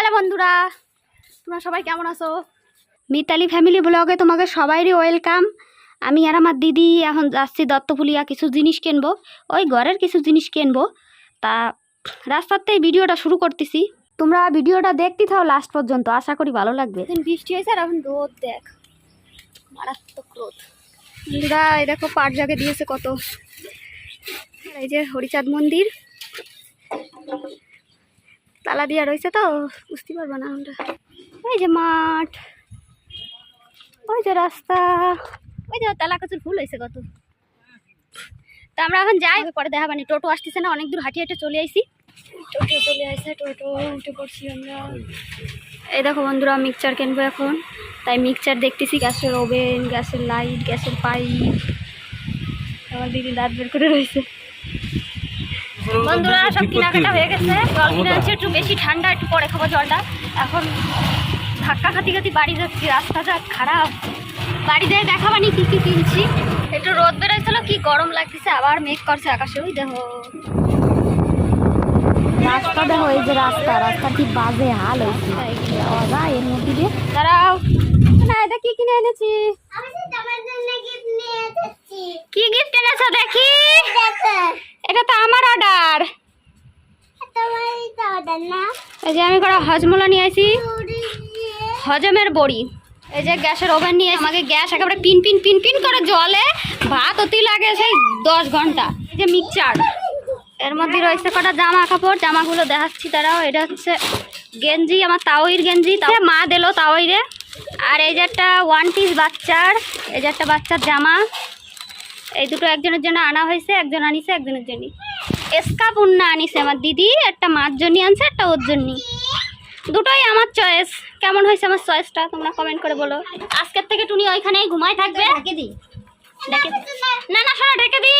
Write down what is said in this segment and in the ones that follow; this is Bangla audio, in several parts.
হ্যালো বন্ধুরা, তোমরা সবাই কেমন আছো? মিতালি ফ্যামিলি ব্লগে তোমাকে সবাইরই ওয়েলকাম আমি আর আমার দিদি এখন যাচ্ছি দত্তফুলিয়া কিছু জিনিস কিনবো, ওই ঘরের কিছু জিনিস কিনবো। তা রাস্তাতেই ভিডিওটা শুরু করতেছি। তোমরা ভিডিওটা দেখতে থাও লাস্ট পর্যন্ত, আশা করি ভালো লাগবে। বৃষ্টি হয়েছে আর এখন রোদ, দেখ, মারাত্মক রোদ। বন্ধুরা, এই দেখো পাট জাগে দিয়েছে কত। এই যে হরিচাঁদ মন্দির। তালা দিয়া রয়েছে তো, বুঝতে পারব না আমরা। ওই যে মাঠ, ওই যে রাস্তা, ওই যে তালা কচুর ফুল হয়েছে কত। তা আমরা এখন যাই, পরে দেখা পানি টোটো আসতেছে না, অনেক দূর হাঁটিয়ে হাঁটে চলে আইসি টোটো চলে আসছে টোটো, উঠে পড়ছি আমরা। এই দেখো বন্ধুরা, মিক্সচার কিনবো এখন। তাই মিক্সচার দেখতেছি, গ্যাসের ওভেন, গ্যাসের লাইট, গ্যাসের পাইপ। আমার দিদি দাঁত বের করে রয়েছে। বন্ধুরা সব কেনাকাটা হয়ে গেছে। জল কিনে আনছি একটু বেশি ঠান্ডা একটু পরে খাব জলটা। এখন ধাক্কা খাতি খাতি বাড়ি যাচ্ছি রাস্তাটা খারাপ। বাড়ি যেয়ে দেখাবানি কি কি কিনছি। একটু রোদ বেরোয়ছিল কি গরম লাগতেছে আবার মেঘ করছে আকাশে ওই দেখো। রাস্তা দেখো এই যে রাস্তা রাস্তা কি বাজে হাল হয়েছে। যাওয়া যায় এর মধ্যে দিয়ে। দাঁড়াও। না এটা কি কিনে এনেছি? কি গিফট এনেছো দেখি। এটা তো আমার এই যে আমি করা হজমোলা নিয়ে আসি হজমের বড়ি। এই যে গ্যাসের ওভেন নিয়ে আমাকে গ্যাস একেবারে পিন পিন পিন পিন করে জলে ভাত অতি লাগে সেই দশ ঘণ্টা। এই যে মিক্সচার এর মধ্যে রয়েছে কটা জামা কাপড়, জামাগুলো দেখাচ্ছি তারাও। এটা হচ্ছে গেঞ্জি, আমার তাওইর গেঞ্জি। মা দিলো তাওইরে আর এই যে একটা ওয়ান পিস বাচ্চার, এই যে একটা বাচ্চার জামা। এই দুটো একজনের জন্য আনা হয়েছে, একজন আনিছে, একজনের জন্য এসকা পুন্না আনিছে। আমার দিদি একটা মার জন্য আনছে একটা ওর জন্য। দুটোই আমার চয়েস কেমন হয়েছে আমার চয়েসটা তোমরা কমেন্ট করে বলো। আজকের থেকে টুনি ওইখানেই ঘুমাই থাকবে। না না শোনো ঢেকে দি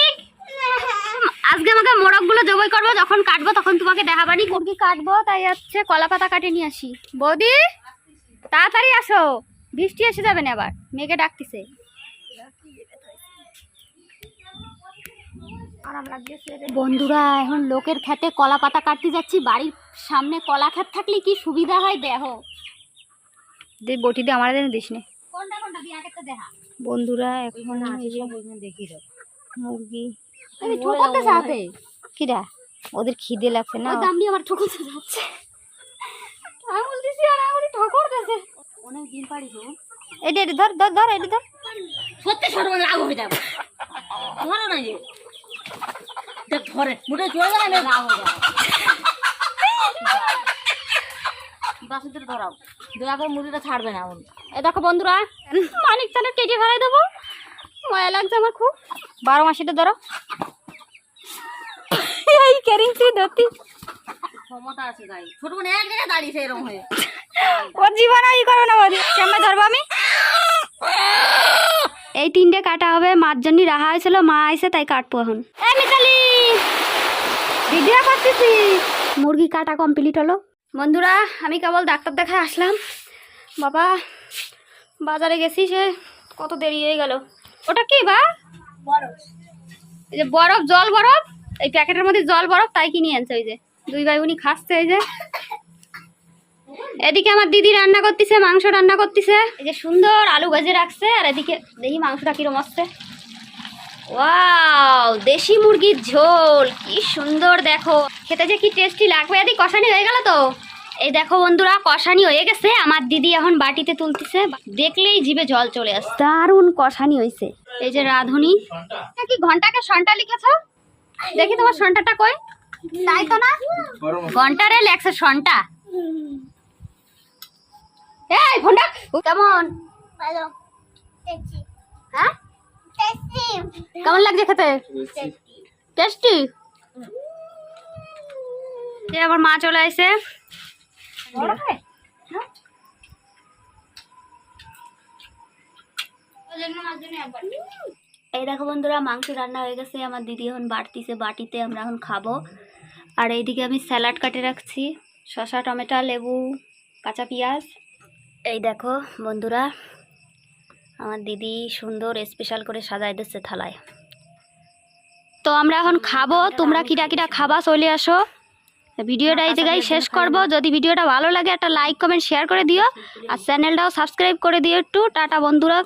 আজকে আমাকে মোরগগুলো জবাই করব যখন কাটবো তখন তোমাকে দেখাবানি মুরগি কাটবো তাই হচ্ছে কলা পাতা কাটে নিয়ে আসি। বৌদি তাড়াতাড়ি আসো। বৃষ্টি এসে যাবে না আবার মেয়েকে ডাকতেছে। বন্ধুরা এখন লোকের খেতে কলা পাতা কাটতে যাচ্ছি। বাড়ির সামনে কলা ক্ষেত থাকলে কি সুবিধা হয় দেহ? দে বটি দিয়ে আমার দিস নে। বন্ধুরা এখন যে মুরগি। আমি ঠোকরতে চাতে কিরা? ওদের খিদে লাগছে না? দামনি আমার ঠোকরতে যাচ্ছে আমি বলতেছি আর আমি ঠোকরতেছে অনেক দিন পারি তো এটা এটা ধর ধর ধর এটা ধর। সত্যি মানে রাগ হয়ে যাবে। ধরো না যে। দেখ ধরে মুঠে চলে গেলে আমি রাগ হয়ে যাবে বাসে ধরাও। দয়া করে মুড়িটা ছাড়বে না উনি এ দেখো বন্ধুরা মানিক তাহলে কেটে ফেলাই দেবো। ময়া লাগছে আমার খুব। বারো মাসিটা ধরো। এই কেরিংসি ধরতি? ক্ষমতা আছে গাই ছোট এক জায়গায় দাঁড়িয়েছে এরকম হয়ে। ওর জীবন ই করবে না কেমন ধরবো আমি? এই তিনটে কাটা হবে মার জন্য রাহা হয়েছিল মা আইসে তাই কাটবো এখন। এই ভিডিও করতেছি মুরগি কাটা কমপ্লিট হলো। বন্ধুরা আমি কেবল ডাক্তার দেখায় আসলাম। বাবা বাজারে গেছি সে কত দেরি হয়ে গেল। ওটা কি বা? এই যে বরফ জল বরফ? এই প্যাকেটের মধ্যে জল বরফ তাই কিনে আনছে ওই যে। দুই ভাই বোনই খাচ্ছে এই যে। এদিকে আমার দিদি রান্না করতেছে মাংস রান্না করতেছে। এই যে সুন্দর আলু গাজে রাখছে আর এদিকে দেখি মাংসটা কিরম আসছে। ওয়াও দেশি মুরগির ঝোল কি সুন্দর দেখো। খেতে যে কি টেস্টি লাগবে এদিক কষানি হয়ে গেল তো। এই দেখো বন্ধুরা কষানি হয়ে গেছে। আমার দিদি এখন বাটিতে তুলতেছে দেখলেই জিভে জল চলে আসে দারুণ কষানি হয়েছে। এই যে রাঁধুনি। কি ঘন্টাকে সন্টা লিখেছ? দেখি তোমার সন্টাটা কই? তাই তো না? ঘন্টারে লেখছে সন্টা। এই ফোনটা কেমন? হ্যাঁ? কেমন লাগছে খেতে? টেস্টি? যে আবার মা চলে আসে এই দেখো বন্ধুরা মাংস রান্না হয়ে গেছে। আমার দিদি এখন বাড়তিছে বাটিতে আমরা এখন খাব। আর এইদিকে আমি স্যালাড কাটে রাখছি। শসা টমেটো লেবু কাঁচা পেঁয়াজ। এই দেখো, বন্ধুরা, আমার দিদি সুন্দর স্পেশাল করে সাজাই দিচ্ছে থালায়। তো আমরা এখন খাব, তোমরা কিরা কিরা খাবা চলে আসো। ভিডিওটা এই জায়গায় শেষ করব। যদি ভিডিওটা ভালো লাগে, একটা লাইক কমেন্ট শেয়ার করে দিও। আর চ্যানেলটাও সাবস্ক্রাইব করে দিও একটু। টাটা, বন্ধুরা।